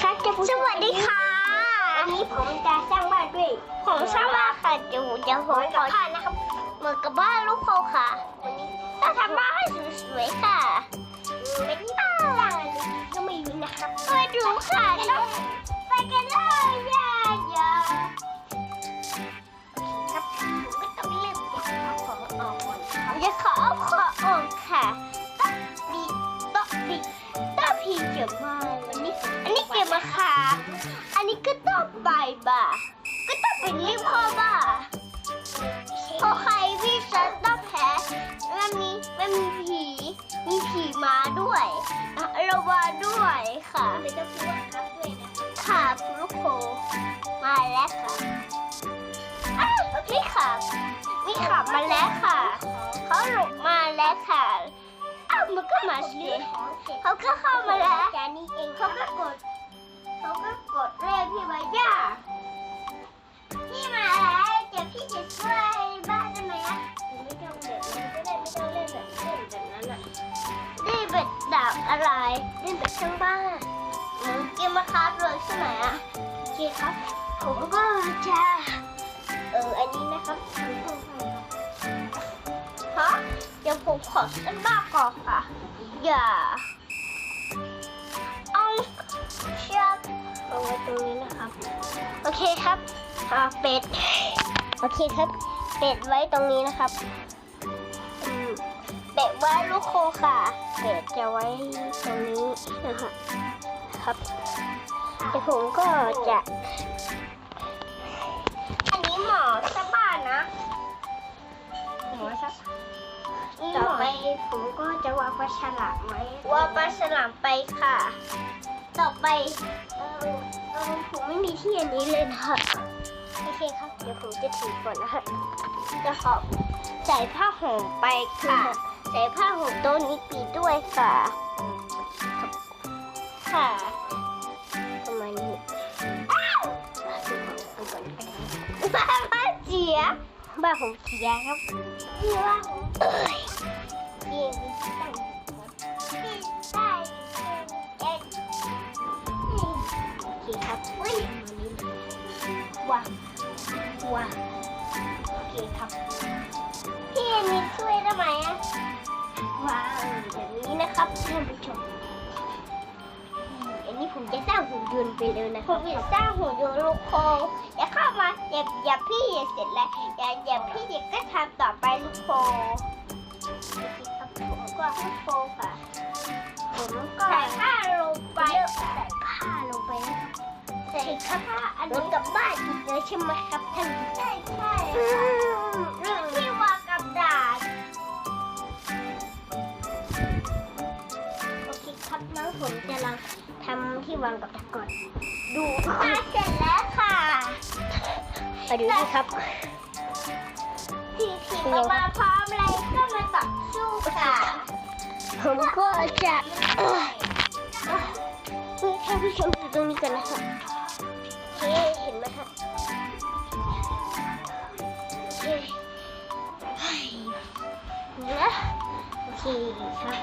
ครับจะสวัสดีค่ะวันนี้ผมจะสร้างบ้านด้วย ผมทราบว่าค่ะเดี๋ยวเดี๋ยวผมขอทานนะครับ เหมือนกับบ้านลูกโคค่ะ วันนี้จะทำบ้านให้สวยๆค่ะเป็นบ้านหลังนี้ก็ไม่รู้นะครับมาดูค่ะต้องไปกันเลยอย่าอย่าครับผมก็ต้องเลือกเอาของออกก่อนครับจะขอเอาขอออกค่ะต้องดีต้องดีต้องพีเก็บมาวันนี้อัน นี้เก็บมาค่ะอันนี้ก็ต้องใบบ่าก็ต้องเป็นรีบพ่อบ่าพอใครพี่ฉันต้องแพ้มันมีมันมีผี มีผีมาด้วยอะระวาด้วยค่ะไม่ต้องพูดว่าครับด้วยนะค่ะคุณลูกโคมาแล้วค่ะอ้าวมีขับมีขับมาแล้วค่ะ เขาหลบมาแล้วค่ะอ้าวมันก็มาสิของเสร็จเขาก็เข้ามาแล้วจานนี้เองเขาก็กด เขาก็กดเรียกพี่ไว้ย่าพี่มาแล้วเดี๋ยวพี่จะช่วยบ้านได้ไหมอะไม่ต้องเดือดมันก็ได้ไม่ต้องเล่นแบบเล่นแบบนั้นอะนี่เป็นดาบอะไรนี่เป็นช่างบ้านเหมือนเกมมาคาร์ดเลยใช่ไหมอะโอเคครับ ผมก็จะเอออันนี้นะครับคือห้องไฟครับฮะเดี๋ยวผมขอเส้นบ้านก่อนค่ะอย่าเอา ว้ตรงนี้นะครับ โอเคครับอ่าเป็ด โอเคครับ เป็ดไว้ตรงนี้นะครับอืมเป็ดไว้ลูกโคค่ะ เป็ดจะไว้ตรงนี้นะคะครับเดี๋ยวผมก็จะ อันนี้หมอสะบ้านนะ หมอครับนี่หต่อมอไปผมก็จะวางปลาฉลามไว้ว่าปลาฉลามไปค่ะ ต่อไปเออเออ ผมไม่มีที่อันนี้เลยนะครับโอเคครับ เดี๋ยวผมจะถือก่อนนะคะจะขอใส่ผ้าห่มไปค่ะ ใส่ผ้าห่มตัวนี้ปีด้วยค่ะ ค่ะประมาณนี้อ้าวเอาก่อนบ้าบ้าเจียบ้าผมเจียครับพี่ว่าเอ้ยพี่มีตั้ง กลัวโอเคครับ พี่อันนี้ช่วยได้ไหมอะว้าวแบบนี้นะครับท่านผู้ชมอืมอันนี้ผมจะสร้างหุ่นยนต์ไปเลยนะผมจะสร้างหุ่นยนต์ลูกโคงอย่าเข้ามาอย่าอย่าพี่อย่าเสร็จแล้วอย่าอย่าพี่อย่าก็ทำต่อ ผ้าอันนี้กับบ้านอีกเลยใช่ไหมครับท่านผู้ชมใช่ใช่อืมเรื่องที่วางกับดาษโอเคครับน้องผมจะลองทำที่วางกับดักก่อน ดูมาเสร็จแล้วค่ะไปดูสิครับทีทีมามาพร้อมอะไรก็มาต่อสู้ค่ะ ผมก็จะ เอ่อนี่ท่านผู้ชมดูตรงนี้กันนะคะโอเคเห็นไหมคะโอเคเฮ้ยนะโอเคครับ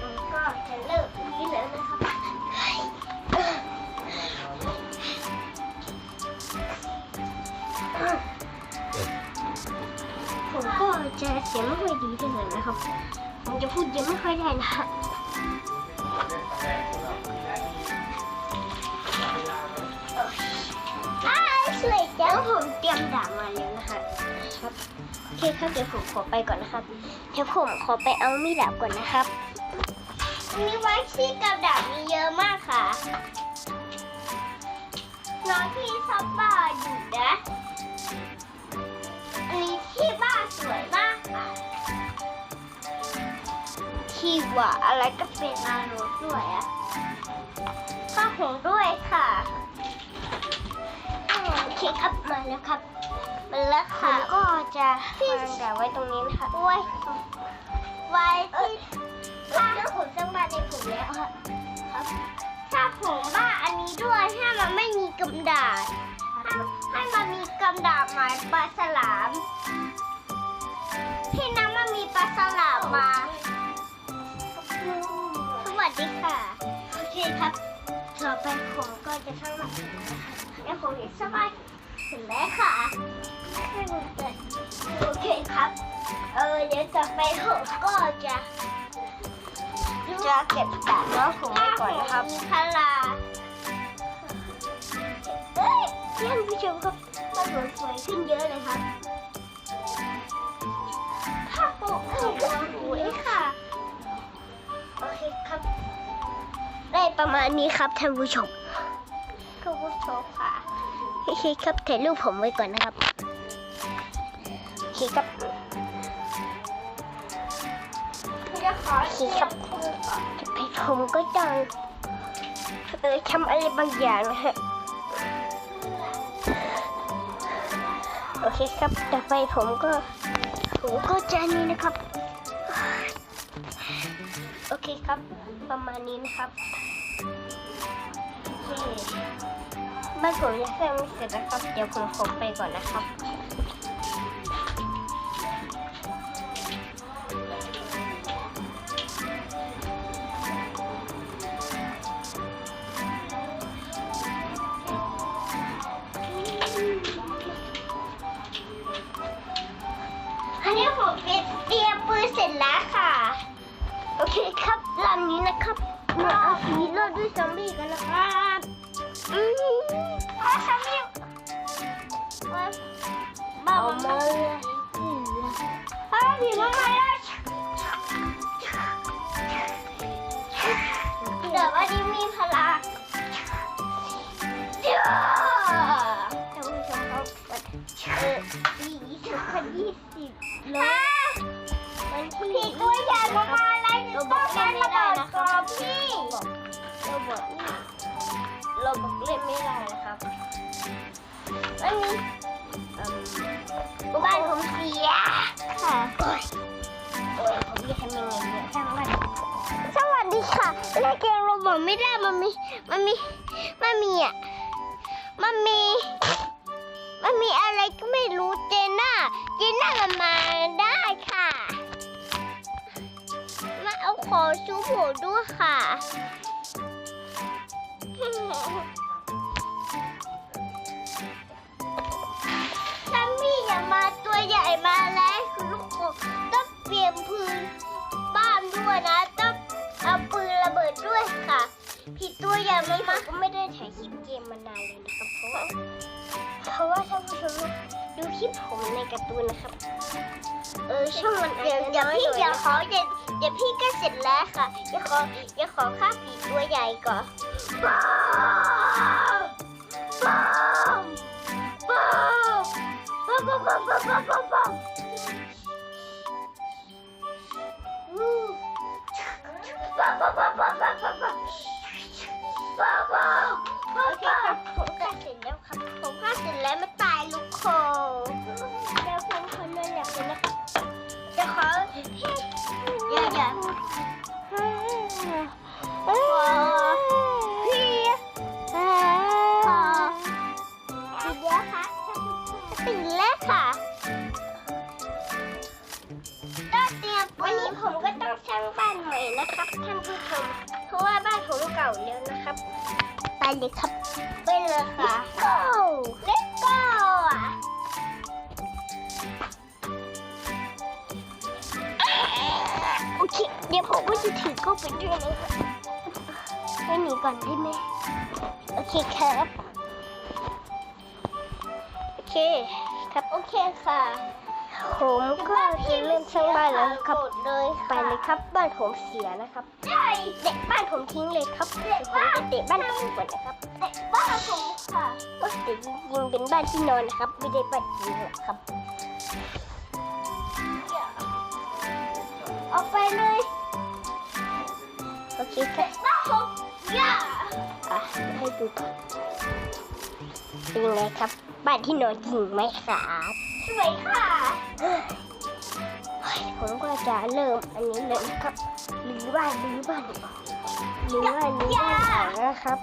ผมก็จะเลิกนี้แล้วนะครับผมก็จะเสียงไม่ค่อยดีเท่าไหร่นะครับผมจะพูดยังไม่ค่อยได้นะ งผมเตรียมดาบมาแล้วนะคะครับโอเคครับเดี๋ยวผมขอไปก่อนนะครับเดี๋ยวผมขอไปเอามีดดาบก่อนนะครับมีไว้ที่กับดาบมีเยอะมากค่ะน้องที่ชอบบานอยู่นะอันนี้ที่บ้านสวยมากค่ะที่ว่าอะไรก็เป็นอารมณ์ด้วยอะผ้าห่มด้วย อืมโอเคครับมาแล้วครับมาแล้วค่ะก็จะวางดาบไว้ตรงนี้นะคะไว้ไว้ที่ถ้าผมสร้างบ้านในผมแล้วค่ะครับถ้าผมบ้านอันนี้ด้วยถ้ามันไม่มีกำดาษให้ให้มันมีกำดาษหมายปลาฉลามที่น้ำมันมีปลาฉลามมาสวัสดีค่ะโอเคครับต่อไปผมก็จะสร้างบ้านแล้วผมจะสร้างบ้าน เสร็จแล้วค่ะให้มันเกิดโอเคครับ เออเดี๋ยวต่อไปผมก็จะจะเก็บสระน้องผมไว้ก่อนนะครับมีพลาเฮ้ยท่านผู้ชมครับมันสวยสวยขึ้นเยอะเลยครับผ้าโปะของเราสวยค่ะ โอเคครับ ได้ประมาณนี้ครับท่านผู้ชมท่านผู้ชมค่ะโอ เคครับถ่ายรูปผมไว้ก่อนนะครับโอเคครับจะขอโอเคครับจะไปผมก็ต้องเออทำอะไรบางอย่างนะฮะโอเคครับ ต่อไปผมก็ ผมก็จะนี่นะครับ โอเคครับ ประมาณนี้นะครับ โอเค บ้านผมยังสร้างไม่เสร็จนะครับ เดี๋ยวผมขอไปก่อนนะครับอันนี้ผมเตรียมปืนเสร็จแล้วค่ะ โอเคครับลำนี้นะครับมาเอาผีรอดด้วยซอมบี้กันนะครั ไม่รู้เจน่าเจน่ามันมาได้ค่ะ มาเอาขอชูโบด้วยค่ะซัมมี่อย่ามาตัวใหญ่มาแล้วคุณลูกกบต้องเปลี่ยนพื้นบ้านด้วยนะ ต้องเอาปืนระเบิดด้วยค่ะ ผิดตัวใหญ่มันมาก็ไม่ได้ถ่ายคลิปเกมมานานเลยนะครับเพราะว่าเพราะว่าท่านผู้ชม ดูคลิปผมในการ์ตูนนะครับ เออช่วงมันเดี๋ยวเดี๋ยวพี่เดี๋ยวขอเดี๋ยวเดี๋ยวพี่ก็เสร็จแล้วค่ะเดี๋ยวขอเดี๋ยวขอฆ่าผีตัวใหญ่ก่อนป้ามป้ามป้ามป้ามป้ามป้ามป้ามป้ามป้ามป้ามอู้ป้ามป้ามป้ามป้ามป้ามป้ามป้ามป้ามป้ามป้ามโอเคครับผมฆ่าเสร็จแล้วครับผมฆ่าเสร็จแล้วไม่ตา ไปหนีก่อนได้ไหมโอเคครับ โอเคครับโอเคค่ะ ผมก็จะเริ่มสร้างบ้านแล้วครับเลยไปเลยครับ บ้านผมเสียนะครับใช่เด็กบ้านผมทิ้งเลยครับเดี๋ยวผมจะเตะบ้านทิ้งก่อนนะครับเด็กบ้านผมค่ะก็แต่จริงๆเป็นบ้านที่นอนนะครับ ไม่ได้บ้านจริงหรอกครับเอาไปเลย โอเคครับบ้านผมย่า อะให้ดูก่อนเป็นยังไงครับ บ้านที่นอนจริงไหมครับสวยค่ะเฮ้ยผมก็จะเริ่มอันนี้เลยนะครับรื้อบ้านรื้อบ้านรื้อบ้านรื้อบ้านก่อนนะครับ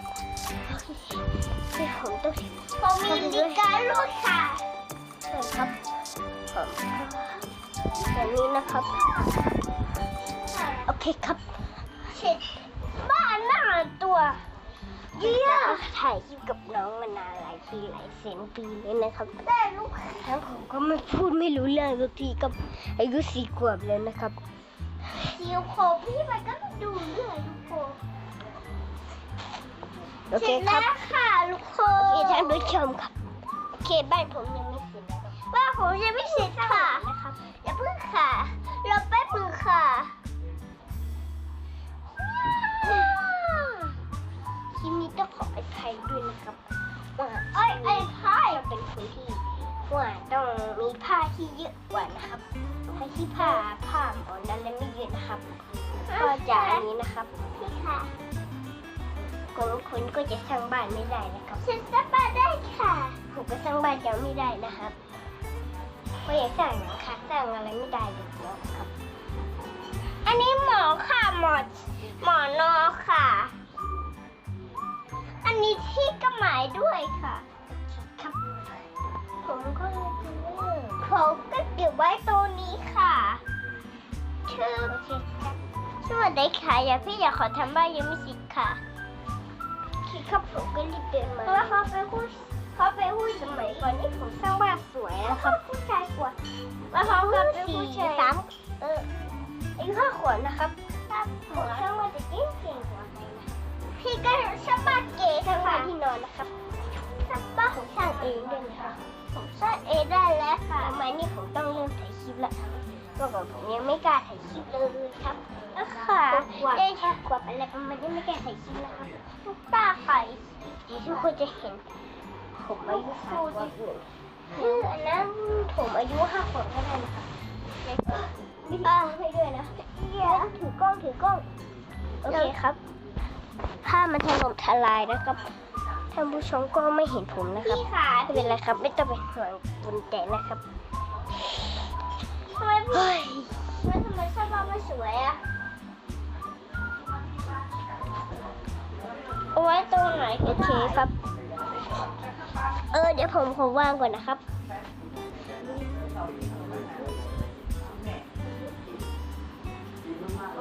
ที่ผมต้องผมมีลิการลูกค่ะเริ่มครับผมก็แบบนี้นะครับ โอเคครับเสร็จ บ้านหน้าตัวเยี่ยถ่ายคลิปกับน้องมานานหลายปีหลายแสนปีเลยนะครับแต่ลูกทั้งผมก็ไม่พูดไม่รู้เรื่องสักทีกับอายุสี่ขวบแล้วนะครับซิวโคพี่มันก็ต้องดูเรื่องลูกโคโอเคเสร็จครัแล้บวค่ะลูกโคโอเคท่านผู้ชมครับโอเคบ้านผมยังไม่เสร็จนะครับว่าผมยังไม่เสร็จค่ะนะครับอย่าเพิ่งค่ะรอแป๊บนึงค่ะ ลิปนี้ต้องขออภัยด้วยนะครับว่าไอ้ไอ้พายจะเป็นคนที่ว่าต้องมีผ้าที่เยอะกว่านะครับผ้าที่ผ้าผ้าหมอนนั้นเลยไม่เยอะนะครับ ก็จะอันนี้นะครับพี่ค่ะคนคนก็จะสร้างบ้านไม่ได้นะครับฉันจะมาได้ค่ะผมก็สร้างบ้านยังไม่ได้นะครับก็ยังสร้างหลังคาสร้างอะไรไม่ได้เลยนะครับ อันนี้หมอค่ะหมอหมอนอค่ะ อันนี้ที่กระหมายด้วยค่ะครับผมก็เลยจะเลิกผมก็เก็บไว้ตรงนี้ค่ะชื่อโอเคครับสวัสดีค่ะอย่าพี่อยากขอทำบ้านยังไม่สิค่ะคิดครับผมก็รีบเดินเพมาราะว่าเขาเป็นผู้เขาเป็นผู้สมัยก่อนนี่ผมสร้างบ้านสวยนะนะคครัรับบผู้ชายกว่าแล้วเขาก็เป็นผู้ชายสามเอออายุห้าขวบนะครับครับผผมมสร้างบ้านจะเก่งเพี่ก็สร้างบ้านเก๋สร้างบ้าค่ะนที่นอนนะครับสร้างบ้านผมสร้างเองด้วยนะครับผมสร้างเองได้แล้วค่ะทำไมนี่ผมต้องเริ่มถ่ายคลิปละก็แบบผมยังไม่กล้าถ่ายคลิปเลยครับค่ะขวบได้แค่ขวบอะไรประมาณนี้ไม่กล้าถ่ายคลิปนะครับทุกตาไข่เดี๋ยวทุกคนจะเห็น ผมอายุห้าขวบอยู่คืออันนั้นผมอายุห้าขวบก็ได้นะครับไม่อ่าให้ด้วยนะเดี๋ยวถือกล้องถือกล้อง โอเคครับ ถ้ามันถล่มทลายนะครับท่านผู้ชมก็ไม่เห็นผมนะครับพี่ค่ะไม่เป็นไรครับ ไม่ต้องเป็นห่วงบนแต่นะครับทำไมพี่เฮ้ยแล้วทำไมสร้างบ้านไม่สวยอะเอาไว้ตรงไหนโอเคครับ เออเดี๋ยวผมขอวางก่อนนะครับ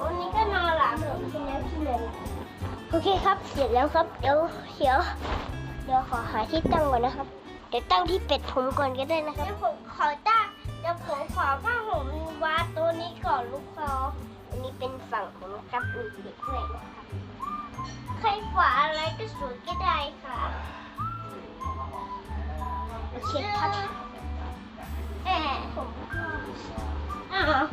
วันนี้ก็นอนหลับเหมือนกินแล้วกินเลย โอเคครับ เสร็จแล้วครับ เดี๋ยวเดี๋ยวเดี๋ยวขอหาที่ตั้งก่อนนะครับ เดี๋ยวตั้งที่เป็ดผมก่อนก็ได้นะครับ เดี๋ยวผมขอตั้งเดี๋ยวผมขอผ้าห่มวาดตัวนี้ก่อนลูกคออันนี้เป็นฝั่งผมนะครับมีเป็ดด้วยนะครับใครฝาอะไรก็สวยก็ได้ค่ะโอเคครับแอบผมก็อ้าว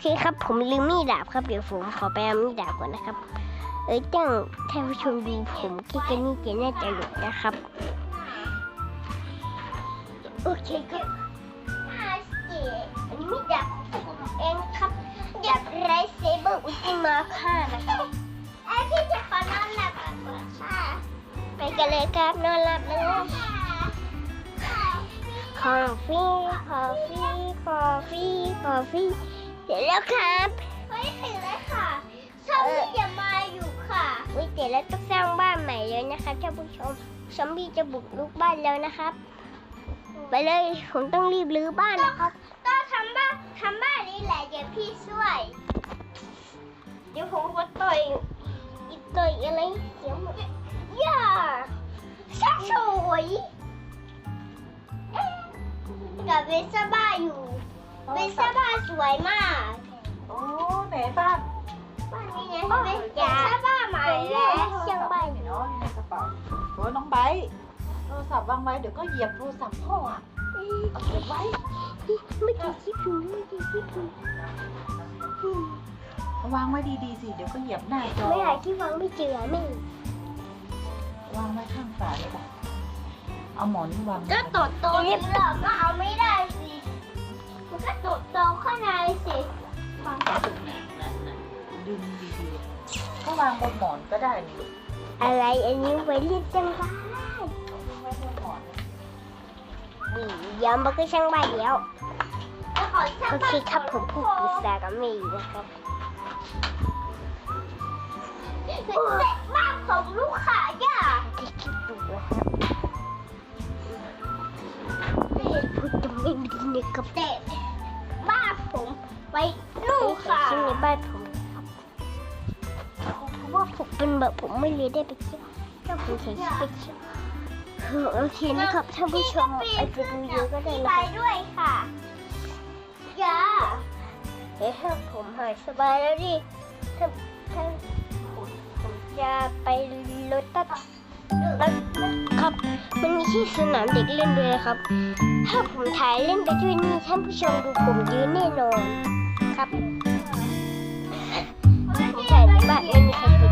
เคครับ ผมลืมมีดดาบครับเดี๋ยวผมขอไปเอามีดดาบก่อนนะครับ เอ้ยตั้งท่านผู้ชมดูผมแค่กันนี่จะน่าจะหลุดนะครับ โอเคครับห้าเจ็ดอันนี้มีดาบของผมเองครับดาบไรเซเบอร์อุติมาค่านะครับไอพี่จะขอนอนหลับก่อนค่ะ ไปกันเลยครับนอนหลับเลยคอฟฟี่คอฟฟี่คอฟฟี่คอฟฟี่ เสร็จแล้วครับเฮ้ยถึงแล้วค่ะสและต้องสร้างบ้านใหม่เลยนะครับท่านผู้ชมซอมบี้จะบุกรุกบ้านแล้วนะครับ ไปเลยผมต้องรีบรื้อบ้านนะครับก็ทำบ้านทำบ้านนี้แหละเดี๋ยวพี่ช่วย เดี๋ยวผมก็ต่อยอีกต่อยอะไรเดี๋ยวหมดอย่าช่าสวยกับเวสบ้าอยู่ เวสบ้อผ้าสวยมาก โอ้ไหนบ้านบ้านนี้ไงเวสบ้อผ้าใหม่แล้วเชียงใหม่เนาะในกระเป๋าโอ้น้องไบโทรศัพท์วางไว้เดี๋ยวก็เหยียบโทรศัพท์พ่ออะเอาเก็บไว้ไม่กี่คลิปอยู่ไม่กี่คลิปอยู่วางไว้ดีๆสิเดี๋ยวก็เหยียบหน้าจอไม่หาที่วางไม่เจอไม่วางไว้ข้างฝาเลยป่ะเอาหมอนวางก็โตโตๆนี่เราก็เอาไม่ได้ สิมันก็โตโตข้างในสิวางตรงไหนน่ะนั่นน่ะดึงดีๆก็วางบนหมอนก็ได้นี่อะไรอันนี้ไว้เรียกจังบ้านไว้บนหมอนนี่ย้ำมันก็ช่างบ้านแล้วแล้วโอเคครับผมพูดภาษากับเมย์นะครับ ไม่เลยได้ไปเที่ยวถ้าผมใช้ชีวิตไปเที่ยวเอโอเคนะครับท่านผู้ชมอาจจะดูเยอะก็ได้นะไปครับด้วยค่ะย่าเฮ้ยถ้าผมหายสบายแล้วดิถ้าถ้าผมจะไปรถตัดแล้วครับมันมีที่สนามเด็กเล่นด้วยนะครับ ถ้าผมถ่ายเล่นไปด้วยนี่ท่านผู้ชมดูผมยืนแน่นอนครับผมถ่ายในบ้านไม่มีใคร